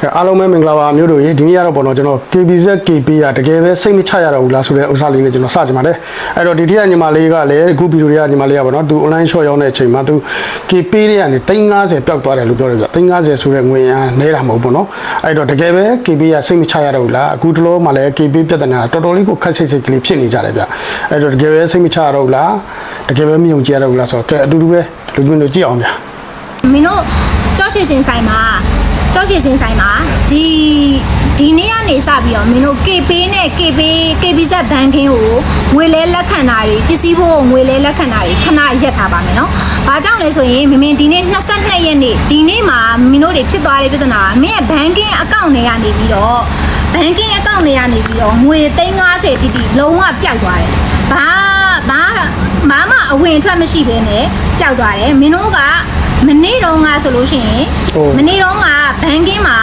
ကဲအားလုံးပဲမင်္ဂလာပါမျိုးတို့ရေဒီနေ့ကတော့ပေါ့နော်ကျွန်တော် KBZ KP ကတကယ်ပဲစိတ်မချရတော့ဘူးလားဆိုတဲ့ဥစ္စာလေးနဲ့ကျွန်တော်စကြပါမယ်အဲ့တော့ဒီထက်ညီမလေးကလည်းအခုဗီဒီယိုတွေကညီမလေးကပေါ့နော်သူ online shop ရောက်တဲ့အချိန်မှာသူ KP တွေကနေ350ပျောက်သွားတယ်လို့ပြောတယ်ဆို350ဆိုတဲ့ငွေရန်နေတာမဟုတ်ဘူးနော်အဲ့တော့တကယ်ပဲ KP ကစိတ်မချရတော့ဘူးလားအခုတလောမှလည်း KP ပြဿနာတော်တော်လေးကိုခက်ဆစ်ဆစ်ကလေးဖြစ်နေကြတယ်ဗျအဲ့တော့တကယ်ပဲစိတ်မချရတော့ဘူးလားတကယ်ပဲမယုံကြည်ရတော့ဘူးလားဆိုတော့ကဲအတူတူပဲလူမျိုးတို့ကြည့်အောင်ဗျာမင်းတို့ကြောက်ရွှေစင်ဆိုင်မှာ ကြောက်ရွှေစင်ဆိုင်မှာဒီဒီနေ့ကနေစပြီးတော့မင်းတို့ KP နဲ့ KP KBZ ဘန်ကင်းကိုငွေလဲလက်ခံတာတွေပစ္စည်းဖို့ငွေလဲလက်ခံတာတွေခဏရက်ထားပါမယ်နော်။ဘာကြောင့်လဲဆိုရင်မင်းမင်းဒီနေ့22ရက်နေ့ဒီနေ့မှာမင်းတို့တွေဖြစ်သွားတဲ့ပြဿနာကမင်းရဲ့ဘန်ကင်းအကောင့်တွေကနေပြီးတော့ဘန်ကင်းအကောင့်တွေကနေပြီးတော့ငွေ350တီတီလုံးဝပျောက်သွားတယ်။ဘာဘာဘာမှအဝင်အထွက်မရှိဘဲနဲ့ပျောက်သွားတယ်။မင်းတို့ကမနေ့တော့ငါဆိုလို့ရှိရင်ဟုတ် မနေ့တော့ငါဘန်ကင်းမှာ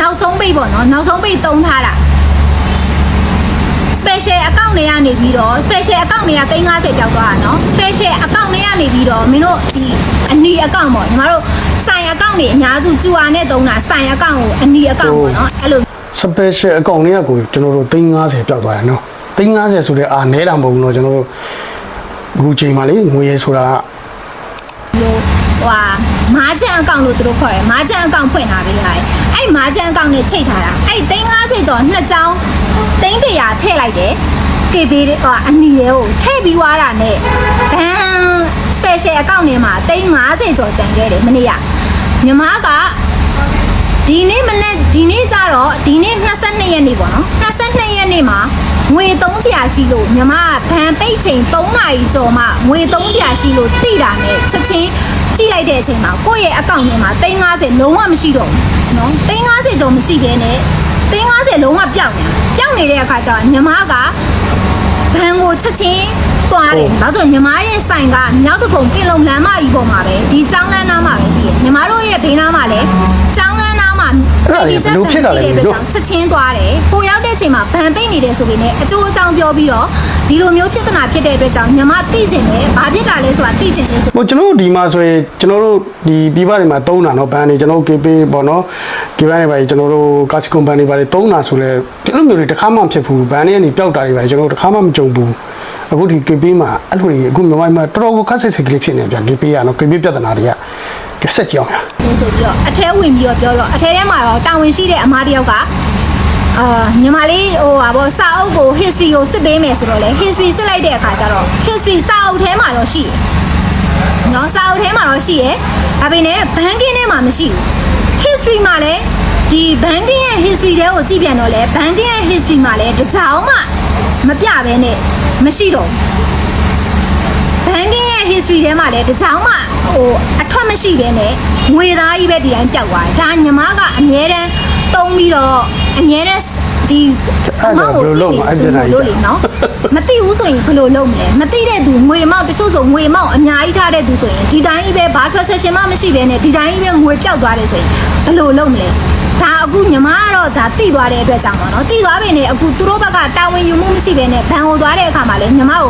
နောက်ဆုံးပိတ်ပေါ့နော်နောက်ဆုံးပိတ်သုံးထားတာ special account တွေကနေပြီးတော့ special account တွေက350ပြောက်သွားတာเนาะ special account တွေကနေပြီးတော့မင်းတို့ဒီအနီ account ပေါ့ညီမတို့ဆိုင် account တွေအများစုကျူအာနဲ့သုံးတာဆိုင် account ကိုအနီ account ပေါ့เนาะအဲ့လို special အကောင့်လေးကကိုကျွန်တော်တို့350ပျောက်သွားတယ်နော်350ဆိုတဲ့အာနဲတာမဟုတ်ဘူးနော်ကျွန်တော်တို့အခုချိန်မှာလေငွေရဆိုတာက မျိုးဟိုဟာ မာဂျန်အကောင့်လို့သူတို့ခေါ်တယ်မာဂျန်အကောင့်ဖွင့်ထားပေးရတယ်အဲ့မာဂျန်အကောင့်နဲ့ချိန်ထားတာအဲ့350ကျော်နှစ်ချောင်း300ထည့်လိုက်တယ် KB တွေဟိုအနီတွေကိုထည့်ပြီးွားတာနဲ့ဘန် special account ထဲမှာ350ကျော်ကျန်ခဲ့တယ်မနေ့ကမြမကဒီနေ့မနေ့ဒီနေ့ကျတော့ဒီနေ့22ရက်နေ့ပေါ့နော်22ရက်နေ့မှာငွေ300ရှိလို့မြမကဘန်ပိတ်ချိန်3နာရီကျော်မှငွေ300ရှိလို့တိတာနဲ့ချက်ချင်း ကြည့်လိုက်တဲ့အချိန်မှာကိုယ့်ရဲ့အကောင့်ထဲမှာ350လုံးဝမရှိတော့ဘူးနော်350ကျော်မရှိဘဲနဲ့350လုံးဝပျောက်နေတာပျောက်နေတဲ့အခါကျတော့မြမကဘန်ကိုချက်ချင်းသွားတယ်။ဘာလို့ဆိုမြမားရဲ့ဆိုင်ကမြောက်တကုံပင်လုံလမ်းမကြီးပေါ်မှာပဲဒီကျောင်းလမ်းနားမှာပဲရှိတယ်။မြမားတို့ရဲ့ဘေးနားမှာလည်းကျောင်းလမ်းနားမှာ အဲ့ဒါတွေဘယ်လိုဖြစ်တာလဲဒီလို့ချက်ချင်းသွားတယ်။ကိုရောက်တဲ့အချိန်မှာဘန်ပိတ်နေတယ်ဆိုပေမဲ့အကျိုးအကြောင်းပြောပြီးတော့ဒီလိုမျိုးပြဿနာဖြစ်တဲ့အတွက်ကြောင့်မြမားသိကျင်တယ်။ဘာဖြစ်တာလဲဆိုတာသိကျင်တယ်ဆိုဟိုကျွန်တော်တို့ဒီမှာဆိုရင်ကျွန်တော်တို့ဒီပြည်ပတွေမှာတုံးတာနော်ဘန်နေကျွန်တော်တို့ KP ပေါ့နော် KP တွေပါကျွန်တော်တို့ cash company တွေတုံးတာဆိုလဲဒီလိုမျိုးတွေတစ်ခါမှမဖြစ်ဘူးဘန်နေကနေပျောက်တာတွေပါကျွန်တော်တို့တစ်ခါမှမကြုံဘူးအခုဒီ KP မှာအဲ့လိုတွေအခုမြန်မာပြည်မှာတော်တော်ကိုခက်ဆက်ဆက်ကလေးဖြစ်နေပြန် KP ကနော် KP ပြဿနာတွေကက ဆက်ကြည့်အောင်ဗျာလို့ဆိုပြီးတော့အထဲဝင်ပြီးတော့ပြောတော့အထဲထဲမှာတော့တာဝန်ရှိတဲ့အမားတစ်ယောက်ကအာညီမလေးဟိုဟာဗောစာအုပ်ကို history ကိုစစ်ပေးမယ်ဆိုတော့လေ history စစ်လိုက်တဲ့အခါကျတော့ history စာအုပ်ထဲမှာတော့ရှိတယ်။နော်စာအုပ်ထဲမှာတော့ရှိရယ်။ဒါပေမဲ့ banking ထဲမှာမရှိဘူး။ history မှာလည်းဒီ banking ရဲ့ history တဲကိုကြည့်ပြန်တော့လေ banking ရဲ့ history မှာလည်းတစ်ကြောင်မှမပြဘဲနဲ့မရှိတော့ဘူး။ဘန်ကင်းရဲ့ history ထဲမှာလည်းတစ်ချောင်းမှဟိုအထွက် မရှိဘဲနဲ့ငွေသားကြီးပဲဒီတိုင်းပျောက်သွားတယ်ဒါညီမကအမြဲတမ်းတုံးပြီးတော့အမြဲတမ်းဒီအဲ့ဒါဘယ်လိုလုပ်မလဲအဲ့ဒီတိုင်းကြီးလို့လေနော်မသိဘူးဆိုရင်ဘယ်လိုလုပ်မလဲမသိတဲ့သူငွေအမောက်တချို့ဆိုငွေအမောက်အများကြီးထားတဲ့သူဆိုရင်ဒီတိုင်းကြီးပဲဘာ transaction မှမရှိဘဲနဲ့ဒီတိုင်းကြီးပဲငွေပျောက်သွားတယ်ဆိုရင်ဘယ်လိုလုပ်မလဲဒါအခုညီမကတော့ဒါတိသွားတဲ့အတွက်ကြောင့်ပေါ့နော်တိသွားပြီနဲ့အခုသူတို့ဘက်ကတာဝန်ယူမှုမရှိဘဲနဲ့ဘန်ကိုသွားတဲ့အခါမှာလည်းညီမကို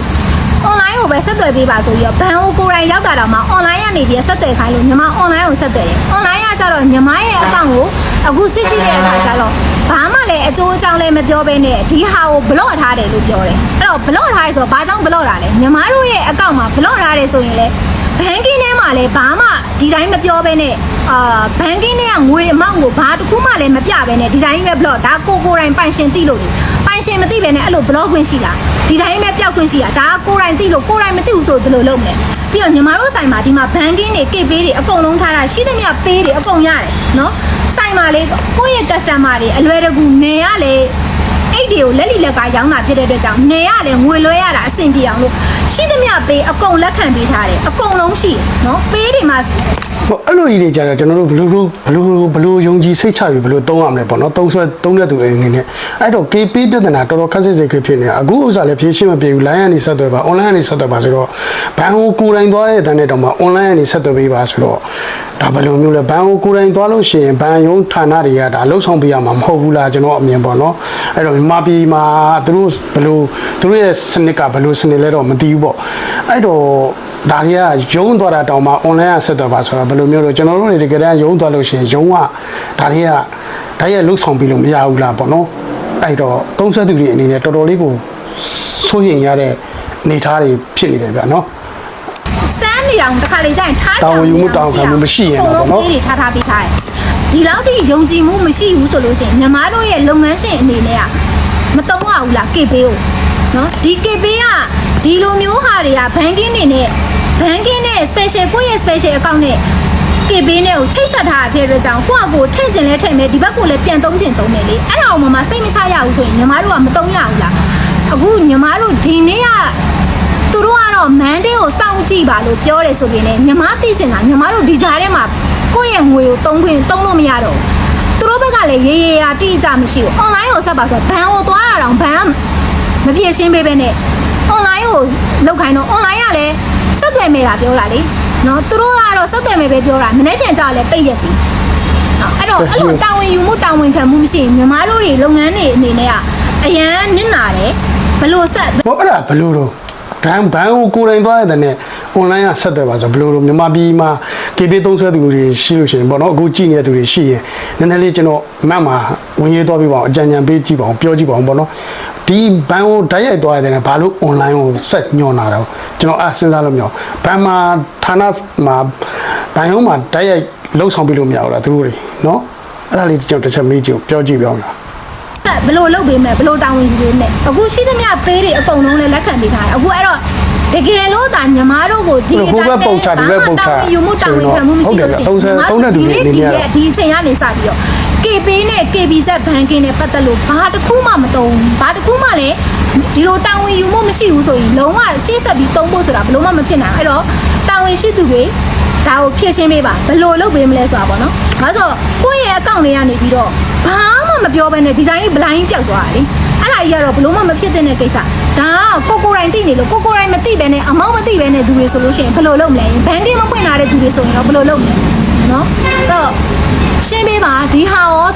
online ကိုပဲဆက်သွယ်ပေးပါဆိုပြီးတော့ဘန်ကိုကိုယ်တိုင်ရောက်တာတော့မှ online ကနေပြီးဆက်သွယ်ခိုင်းလို့ညီမ online ကိုဆက်သွယ်တယ် online ကကြတော့ညီမရဲ့အကောင့်ကိုအခုစစ်ကြည့်တဲ့အခါကျတော့ဘာမှလည်းအကျိုးအကြောင်းလည်းမပြောဘဲနဲ့ဒီဟာကို block ထားတယ်လို့ပြောတယ်အဲ့တော့ block ထားရဲဆိုတော့ဘာကြောင့် block တာလဲညီမတို့ရဲ့အကောင့်မှာ block ထားတယ်ဆိုရင်လေ banking ထဲမှာလည်းဘာမှဒီတိုင်းမပြောဘဲနဲ့အာ banking ထဲကငွေအမောင့်ကိုဘာတစ်ခုမှလည်းမပြဘဲနဲ့ဒီတိုင်းပဲ block ဒါကိုကိုယ်တိုင်ပိုင်ရှင်သိလို့လေပိုင်ရှင်မသိဘဲနဲ့အဲ့လို block ခွင့်ရှိလား ဒီတိုင်းပဲပျောက်ခွင့်ရှိတာဒါကကိုယ်တိုင်သိလို့ကိုယ်တိုင်မသိဘူးဆိုဘယ်လိုလုပ်မလဲပြီးတော့ညီမတို့ဆိုင်မှာဒီမှာ banking တွေ kit ပေးတွေအကုန်လုံးထားတာရှိသမျှပေးတွေအကုန်ရတယ်နော်ဆိုင်မှာလေကိုယ့်ရဲ့ customer တွေအလွယ်တကူနေရလေအဲ့ဒီကိုလက်လီလက်ကရောင်းတာဖြစ်တဲ့အတွက်ကြောင့်နေရလေငွေလွှဲရတာအဆင်ပြေအောင်လို့ရှိသမျှပေးအကုန်လက်ခံပေးထားတယ်အကုန်လုံးရှိတယ်နော်ပေးတွေမှာ ဟိုအဲ့လိုကြီးတွေကြတော့ကျွန်တော်တို့ဘယ်လိုဘယ်လိုဘယ်လိုယုံကြည်စိတ်ချပြီးဘယ်လိုသုံးရမလဲပေါ့နော်သုံးဆွဲသုံးတဲ့သူတွေအနေနဲ့အဲ့တော့ KP ပြဿနာတော်တော်ခက်စစ်စစ်ဖြစ်နေတာအခုဥစ္စာလည်းဖြည့်ရှင်းမပြေဘူး line ကနေဆက်သွယ်ပါ online ကနေဆက်သွယ်ပါဆိုတော့ဘန်ဟိုကိုယ်တိုင်သွားတဲ့တန်းတဲ့တော့မှ online ကနေဆက်သွယ်ပေးပါဆိုတော့ဒါဘယ်လိုမျိုးလဲဘန်ဟိုကိုယ်တိုင်သွားလို့ရှိရင်ဘန်ယုံဌာနတွေကဒါလှုပ်ဆောင်ပေးရမှာမဟုတ်ဘူးလားကျွန်တော်အမြင်ပေါ့နော်အဲ့တော့မြန်မာပြည်မှာသူတို့ဘယ်လိုသူတို့ရဲ့စနစ်ကဘယ်လိုစနစ်လဲတော့မသိဘူးပေါ့အဲ့တော့ ဒါတွေကရုံးသွားတာတောင်မှ online ကဆက်တော့ပါဆိုတော့ဘယ်လိုမျိုးလို့ကျွန်တော်တို့တွေတကယ်တမ်းရုံးသွားလို့ရှိရင်ရုံးကဒါတွေကတဓာတ်ရိုက်လှုပ်ဆောင်ပြီးလို့မရဘူးလားပေါ့နော်အဲ့တော့သုံးဆက်သူတွေအနေနဲ့တော်တော်လေးကိုစိုးရင်ရတဲ့အနေအထားတွေဖြစ်နေတယ်ဗျာနော်စတန်နေအောင်တစ်ခါလေကြာရင်ထားတာဝန်ယူမှုတာဝန်ခံမှုမရှိရင်တော့ပေါ့နော်အကုန်လုံးပေးတွေထားထားပေးထားတယ်ဒီလောက်ထိယုံကြည်မှုမရှိဘူးဆိုလို့ရှိရင်ညီမတို့ရဲ့လုပ်ငန်းရှင်အနေနဲ့ကမတုံးရဘူးလား KP ကို နော်ဒီ KP ကဒီလိုမျိုးဟာတွေက banking နေနဲ့ banking နဲ့ special ကိုယ့်ရဲ့ special account နဲ့ KP နဲ့ကိုချိတ်ဆက်ထားတာဖြစ်တဲ့အတွက်ကြောင့်ကိုယ့်အကိုထည့်ခြင်းလဲထည့်မယ်ဒီဘက်ကိုလည်းပြန်သုံးခြင်းသုံးမယ်လေအဲ့ဒါအောင်မမစိတ်မဆရဘူးဆိုရင်ညီမတို့ကမတုံးရဘူးလားအခုညီမတို့ဒီနေ့ကသူတို့ကတော့ Monday ကိုစောင့်ကြည့်ပါလို့ပြောတယ်ဆိုပြီးねညီမသိချင်တာညီမတို့ဒီကြားထဲမှာကိုယ့်ရဲ့ငွေကိုတုံးခွင့်တုံးလို့မရတော့ဘူးသူတို့ဘက်ကလည်းရေရေရာတိကျမရှိဘူး online ကိုဆက်ပါဆိုဘန်ကိုသွားတာတော့ဘန်က မပြည့်ရှင်းပေးပဲနဲ့ online ကိုလောက်ခိုင်းတော့ online ကလည်းဆက်သွယ်မေးတာပြောတာလေနော်သူတို့ကတော့ဆက်သွယ်မေးပဲပြောတာမနေ့ပြန်ကြလည်းပိတ်ရက်ကြီးနော်အဲ့တော့အဲ့လိုတာဝန်ယူမှုတာဝန်ခံမှုမရှိရင်ညီမတို့တွေလုပ်ငန်းတွေအနေနဲ့ကအရန်နစ်နာတယ်ဘလို့ဆက်ဟောအဲ့ဒါဘယ်လိုတော့ဘန်ဘန်ကိုကိုယ်တိုင်သွားရတဲ့နဲ့ online ကဆက်တယ်ပါဆိုဘယ်လိုတော့မြန်မာပြည်မှာ KB သုံးဆွဲသူတွေရှိလို့ရှိရင်ပေါ့နော်အခုကြည့်နေတဲ့သူတွေရှိရင်နည်းနည်းလေးကျွန်တော်မတ်မှာဝင်ရေးသွားပြီးပါအောင်အကြံဉာဏ်ပေးကြည့်ပါအောင်ပြောကြည့်ပါအောင်ပေါ့နော်ဒီဘန်ကိုဓာတ်ရိုက်သွားရတဲ့နဲ့ဘာလို့ online ကိုဆက်ညွှန်လာတော့ကျွန်တော်အစဉ်းစားလို့မရဘူးဘန်မှာဌာနမှာဘန်ရုံးမှာဓာတ်ရိုက်လှုပ်ဆောင်ပြီးလို့မရဘူးလားသူတို့တွေနော်အဲ့ဒါလေးကျွန်တော်တစ်ချက်မေးကြည့်ပြောကြည့်ပြအောင်လားသက်ဘယ်လို့လုပ်ပေးမယ်ဘယ်လို့တောင်းဝင်ယူပေးမယ်အခုရှိသမျှပေးတွေအကုန်လုံးလည်းလက်ခံပေးထားတယ်အခုအဲ့တော့ တကယ်လို့ဒါညီမတို့ကိုဒီဟိုဘက်ပုံချဒီဘက်ပုံချတောင်းဝင်ယူမှုတောင်းဝင်ခံမှုမရှိလို့ရှိရင်ဟုတ်တယ်သုံးတဲ့သူတွေအနေနဲ့ဒီအချိန်ကနေစပြီးတော့ KP နဲ့ KBZ banking နဲ့ပတ်သက်လို့ဘာတစ်ခုမှမတုံးဘာတစ်ခုမှလည်းဒီလိုတောင်းဝင်ယူမှုမရှိဘူးဆိုရင်လုံးဝရှေ့ဆက်ပြီးတုံးဖို့ဆိုတာဘယ်လို့မှမဖြစ်နိုင်ဘူးအဲ့တော့တောင်းဝင်ရှိသူတွေဒါကိုဖြည့်ရှင်းပေးပါဘယ်လိုလုပ်ပေးမလဲဆိုတာပေါ့နော်။ဒါဆိုကိုယ့်ရဲ့အကောင့်လေးကနေပြီးတော့ဘာမှမပြောဘဲနဲ့ဒီတိုင်းဘလိုင်းပြောက်သွားတာလေ။ အဲ့ဒါကြီးကတော့ဘလို့မှမဖြစ်တဲ့ကိစ္စ။ဒါကကိုကိုယ်တိုင်သိနေလို့ကိုကိုယ်တိုင်မသိဘဲနဲ့အမောင်းမသိဘဲနဲ့သူတွေဆိုလို့ရှိရင်ဘယ်လိုလုပ်မလဲ။ဘန်ကင်းမဖွင့်လာတဲ့သူတွေဆိုရင်တော့ဘယ်လိုလုပ်မလဲ။နော်။အဲ့တော့ရှင်းပေးပါဒီဟာရော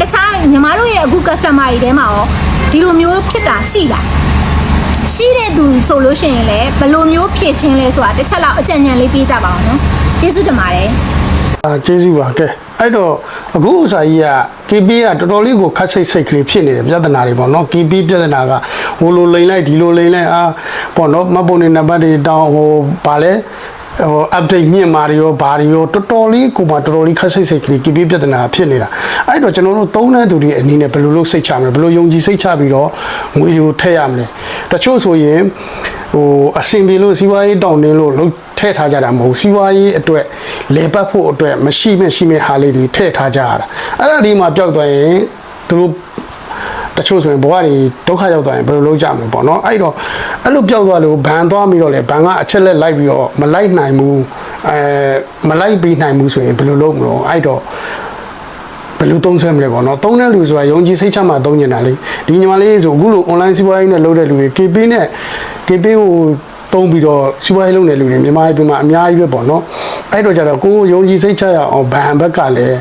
တခြားညီမတို့ရဲ့အခု customer တွေထဲမှာရောဒီလိုမျိုးဖြစ်တာရှိလား။ရှိတဲ့သူဆိုလို့ရှိရင်လည်းဘယ်လိုမျိုးဖြည့်ရှင်းလဲဆိုတာတစ်ချက်လောက်အကြံဉာဏ်လေးပေးကြပါအောင်နော်ကျေးဇူးတင်ပါတယ်အာကျေးဇူးပါကဲအဲ့တော့ အခုဥစားကြီးက KP ကတော်တော်လေးကိုခက်စိတ်စိတ်ကလေးဖြစ်နေတယ်ပြဿနာတွေပေါ့နော် KP ပြဿနာကဟိုလိုလိန်လိုက်ဒီလိုလိန်လိုက်အာပေါ့နော်မတ်ပုံနေနံပါတ်တွေတောင်းဟိုဗာလဲဟို update မြင့်မာတွေရောဘာတွေရောတော်တော်လေးကိုမှတော်တော်လေးခက်စိတ်စိတ်ကလေး KP ပြဿနာဖြစ်နေတာအဲ့တော့ကျွန်တော်တို့သုံးတဲ့သူတွေအနေနဲ့ဘယ်လိုလုပ်စိတ်ချမလဲဘယ်လိုယုံကြည်စိတ်ချပြီးတော့ငွေကိုထည့်ရမလဲတချို့ဆိုရင် ဟိုအစင်ပြေလို့စီးပွားရေးတောင်းနေလို့လုံးထည့်ထားကြတာမဟုတ်စီးပွားရေးအတွက်လေပတ်ဖို့အတွက်မရှိမဲ့ရှိမဲ့ဟာလေးတွေထည့်ထားကြရတာအဲ့ဒါဒီမှာပျောက်သွားရင်သူတို့တချို့ဆိုရင်ဘဝတွေဒုက္ခရောက်သွားရင်ဘယ်လိုလုပ်ကြမလဲပေါ့နော်အဲ့တော့အဲ့လိုပျောက်သွားလို့ဘန်သွားပြီးတော့လေဘန်ကအချက်လက်လိုက်ပြီးတော့မလိုက်နိုင်ဘူးအဲမလိုက်ပြီးနိုင်ဘူးဆိုရင်ဘယ်လိုလုပ်မလို့အဲ့တော့ ဘယ်လိုသုံးဆွဲမလဲပေါ့နော်သုံးတဲ့လူဆိုတာယုံကြည်စိတ်ချမှသုံးနေတာလေဒီညီမလေးဆိုအခုလို online စီးပွားရေးနဲ့လုပ်တဲ့လူတွေ KP နဲ့ KP ကိုသုံးပြီးတော့စီးပွားရေးလုပ်နေလူတွေမြန်မာပြည်မှာအများကြီးပဲပေါ့နော်အဲ့တော့ကြတော့ကိုယ်ယုံကြည်စိတ်ချရအောင်ဘန်ဘက်ကလည်း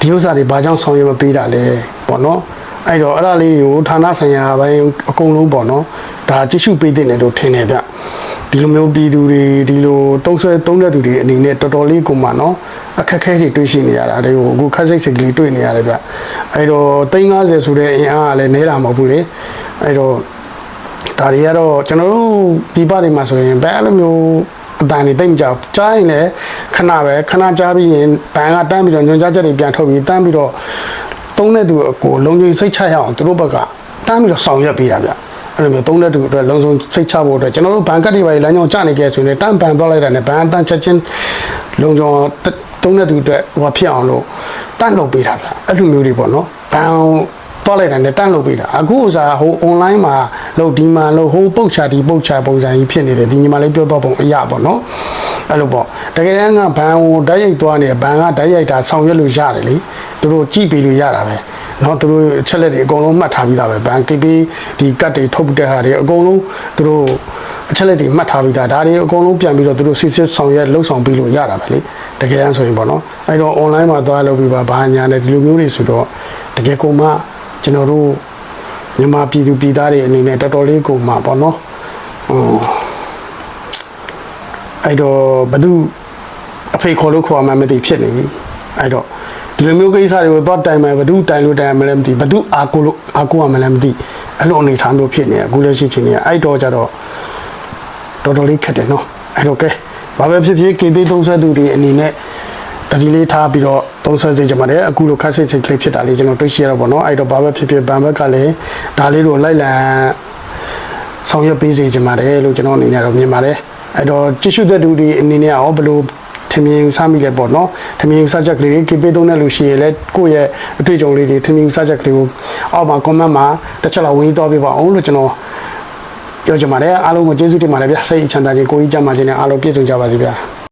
ဒီဥစ္စာတွေဘာကြောင့်ဆောင်ရွက်မပေးတာလဲပေါ့နော်အဲ့တော့အဲ့ဒါလေးတွေကိုဌာနဆိုင်ရာပိုင်းအကုန်လုံးပေါ့နော်ဒါကြည့်ရှုပေးတဲ့တယ်လို့ထင်တယ်ဗျ ဒီလိုမျိုးပြည်သူတွေဒီလိုသုံးဆွဲသုံးတဲ့သူတွေအနေနဲ့တော်တော်လေးကိုမှနော်အခက်အခဲတွေတွေ့ရှိနေရတာတွေကိုအခုခက်စိတ်စိတ်ကလေးတွေ့နေရတယ်ဗျအဲ့တော့350ဆိုတဲ့အင်အားကလည်းနဲတာမဟုတ်ဘူးလေအဲ့တော့ဒါတွေကတော့ကျွန်တော်တို့ဒီပတွေမှာဆိုရင်ဘယ်လိုမျိုးအတန်တွေတိတ်မကြဘူးကြားရင်လည်းခဏပဲခဏကြားပြီးရင်ဘန်ကတန်းပြီးတော့ညွန်ကြားချက်တွေပြန်ထုတ်ပြီးတန်းပြီးတော့သုံးတဲ့သူကိုလုံခြုံစိတ်ချရအောင်သူတို့ဘက်ကတန်းပြီးတော့ဆောင်ရွက်ပေးတာဗျ အဲ့လိုမျိုးသုံးတဲ့သူအတွက်လုံဆုံးစိတ်ချဖို့အတွက်ကျွန်တော်တို့ဘန်ကတ်တွေပါလမ်းကြောင်းကျနေကြဆိုရင်တန်းပန်သွားလိုက်တာနဲ့ဘန်တန်းချက်ချင်းလုံခြုံသုံးတဲ့သူအတွက်ဟိုဖြစ်အောင်လို့တန်းလုပ်ပေးတာဗျအဲ့လိုမျိုးတွေပေါ့နော်ဘန်သွားလိုက်တာနဲ့တန့်လုပ်ပေးတာအခုဥစားဟို online မှာလုပ်ဒီမှာလုပ်ဟိုပုတ်ချဒီပုတ်ချပုံစံကြီးဖြစ်နေတယ်ဒီညီမလေးပြောတော့ပုံအရာပေါ့နော်အဲ့လိုပေါ့တကယ်တမ်းကဘန်ကိုဓာတ်ရိုက်သွားနေဘန်ကဓာတ်ရိုက်တာဆောင်ရွက်လို့ရတယ်လေသူတို့ကြည့်ပေးလို့ရတာပဲ နော်သူတို့ချက်လက်တွေအကုန်လုံးမှတ်ထားပြီးသားပဲဘန် KB ဒီကတ်တွေထုတ်တဲ့ဟာတွေအကုန်လုံးသူတို့အချက်လက်တွေမှတ်ထားပြီးသားဒါတွေအကုန်လုံးပြန်ပြီးတော့သူတို့စစ်စစ်ဆောင်ရွက်လှုပ်ဆောင်ပြီးလို့ရတာပဲလေတကယ်တမ်းဆိုရင်ပေါ့နော်အဲ့တော့ online မှာသွားလုပ်ပြီးပါဘာညာလဲဒီလိုမျိုးတွေဆိုတော့တကယ်ကိုမှကျွန်တော်တို့မြန်မာပြည်သူပြည်သားတွေအနေနဲ့တော်တော်လေးကိုမှပေါ့နော်ဟိုအဲ့တော့ဘသူအဖေခေါ်လို့ခေါ်မှမသိဖြစ်နေပြီအဲ့တော့ ဒီဒီလိုမျိုးကိစ္စတွေကိုသွားတိုင်မယ်ဘဒုတိုင်လို့တိုင်ရမလဲမသိဘဒုအာကိုလို့အာကိုရမလဲမသိအဲ့လိုအနေထားမျိုးဖြစ်နေအခုလက်ရှိချိန်နေအဲ့တော့ကြတော့တော်တော်လေးခက်တယ်နော်အဲ့တော့ကဲဘာပဲဖြစ်ဖြစ် KB သုံးဆွဲသူတွေအနေနဲ့တတိလေးထားပြီးတော့သုံးဆွဲစေချင်ပါတယ်အခုလိုခက်စစ်စစ်ကလေးဖြစ်တာလေးကျွန်တော်တွေ့ရှိရတော့ဗောနော်အဲ့တော့ဘာပဲဖြစ်ဖြစ်ဘန်ဘက်ကလည်းဒါလေးကိုလိုက်လံဆောင်ရွက်ပေးစေချင်ပါတယ်လို့ကျွန်တော်အနေနဲ့တော့မြင်ပါတယ်အဲ့တော့ကြည့်ရှုတဲ့သူတွေအနေနဲ့ရောဘယ်လို ထင်မြင်စားမိလဲပေါ့နော်ထင်မြင်စားချက်ကလေးတွေကေပေးသုံးတဲ့လူရှိရလဲကိုယ့်ရဲ့အတွေ့အကြုံလေးတွေထင်မြင်စားချက်ကလေးကိုအောက်မှာ comment မှာတစ်ချက်လောက်ဝင်သွားပေးပါအောင်လို့ကျွန်တော်ပြောချင်ပါတယ်အားလုံးကိုကျေးဇူးတင်ပါတယ်ဗျစိတ်အချမ်းသာခြင်းကိုယ်ကြီးကြမ်းပါခြင်းနဲ့အားလုံးပြည့်စုံကြပါစေဗျာ